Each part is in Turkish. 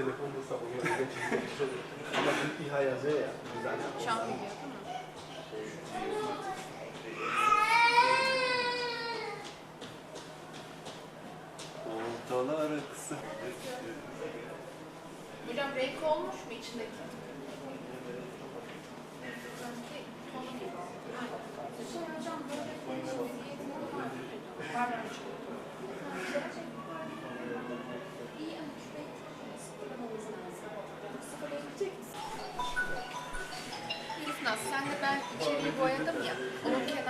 Telefonda sabah yazıyor. Ama bu İHA yazıyor ya. Güzel. Şu an biliyor değil mi? Ortalar kısa. Hocam renk olmuş mu içindeki?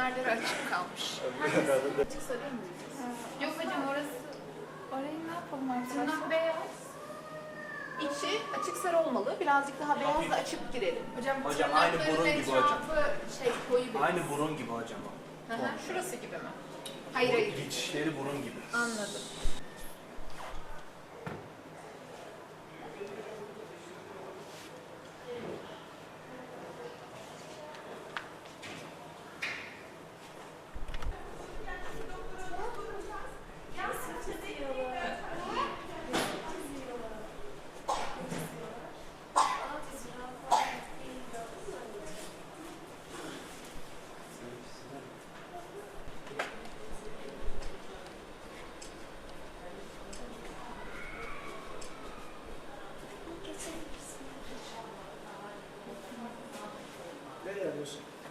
Kenarları açık kalmış. Açık sarıyor muyuz? Yok hocam orası Orayı ne yapalım arkadaşlar? tırnak beyaz. İçi açık sarı olmalı. Birazcık daha beyazla açıp girelim. Hocam, Hocam aynı tırnakların burun gibi hocam. etrafı Şey, koyu bir. Aynı burun gibi hocam. Hı hı, Şurası gibi mi? Hayır hayır. Geçişleri burun gibi. Anladım.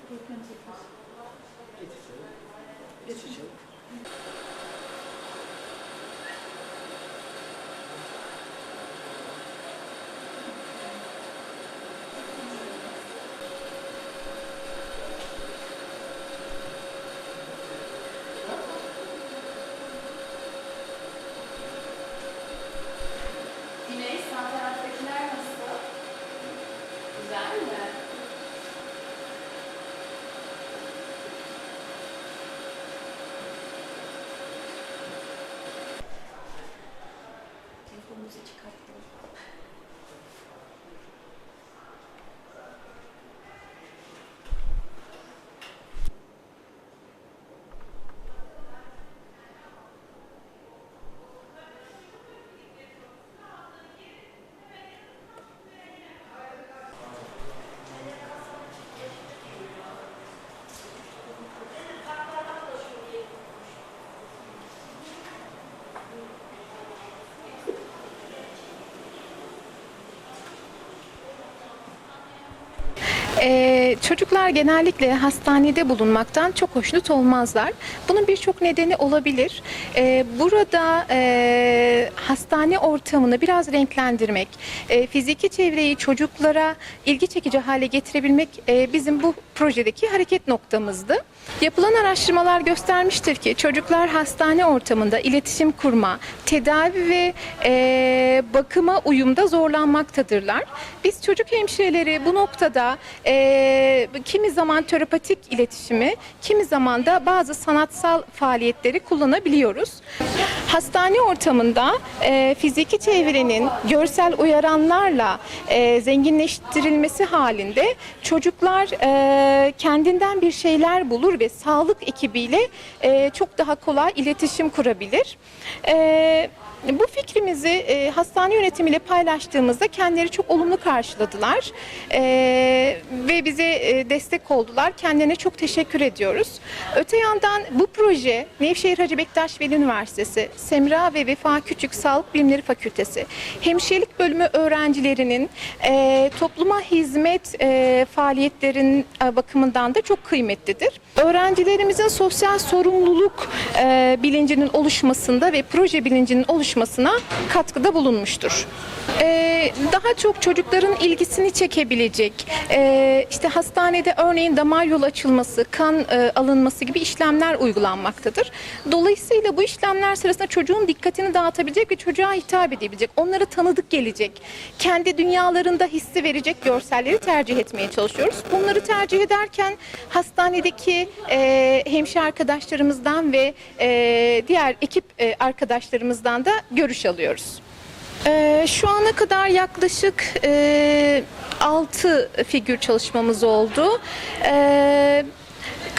Yazıyorsun? Geç Ee, çocuklar genellikle hastanede bulunmaktan çok hoşnut olmazlar. Bunun birçok nedeni olabilir. Ee, burada e, hastane ortamını biraz renklendirmek, e, fiziki çevreyi çocuklara ilgi çekici hale getirebilmek e, bizim bu projedeki hareket noktamızdı. Yapılan araştırmalar göstermiştir ki çocuklar hastane ortamında iletişim kurma, tedavi ve e, bakıma uyumda zorlanmaktadırlar. Biz çocuk hemşireleri bu noktada e, kimi zaman terapatik iletişimi, kimi zaman da bazı sanatsal faaliyetleri kullanabiliyoruz. Hastane ortamında e, fiziki çevrenin görsel uyaranlarla e, zenginleştirilmesi halinde çocuklar e, kendinden bir şeyler bulur ve sağlık ekibiyle e, çok daha kolay iletişim kurabilir. E, bu fikrimizi e, hastane yönetimiyle paylaştığımızda kendileri çok olumlu karşıladılar E, ve bize e, destek oldular. Kendilerine çok teşekkür ediyoruz. Öte yandan bu proje Nevşehir Hacı Bektaş Veli Üniversitesi, Semra ve Vefa Küçük Sağlık Bilimleri Fakültesi, Hemşirelik Bölümü öğrencilerinin e, topluma hizmet e, faaliyetlerinin e, bakımından da çok kıymetlidir. Öğrencilerimizin sosyal sorumluluk e, bilincinin oluşmasında ve proje bilincinin oluşmasına katkıda bulunmuştur. E, daha çok çocukların ilgisini çekebilecek, e, işte hastanede örneğin damar yolu açılması, kan e, alınması gibi işlemler uygulanmaktadır. Dolayısıyla bu işlemler sırasında çocuğun dikkatini dağıtabilecek ve çocuğa hitap edebilecek, onlara tanıdık gelecek, kendi dünyalarında hissi verecek görselleri tercih etmeye çalışıyoruz. Bunları tercih ederken hastanedeki e, hemşire arkadaşlarımızdan ve e, diğer ekip e, arkadaşlarımızdan da görüş alıyoruz. Ee, şu ana kadar yaklaşık e, 6 figür çalışmamız oldu. Ee,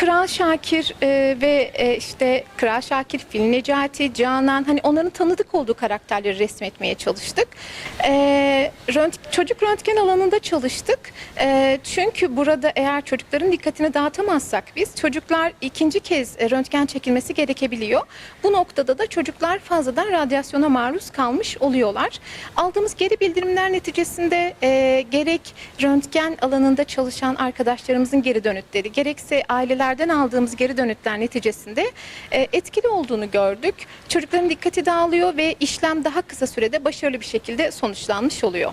Kral Şakir e, ve e, işte Kral Şakir, Fil Necati, Canan hani onların tanıdık olduğu karakterleri resmetmeye çalıştık. E, rönt- çocuk röntgen alanında çalıştık. E, çünkü burada eğer çocukların dikkatini dağıtamazsak biz çocuklar ikinci kez e, röntgen çekilmesi gerekebiliyor. Bu noktada da çocuklar fazladan radyasyona maruz kalmış oluyorlar. Aldığımız geri bildirimler neticesinde e, gerek röntgen alanında çalışan arkadaşlarımızın geri dönütleri, gerekse ailelerden aldığımız geri dönütler neticesinde e, etkili olduğunu gördük. Çocukların dikkati dağılıyor ve işlem daha kısa sürede başarılı bir şekilde sonuçlanmış oluyor.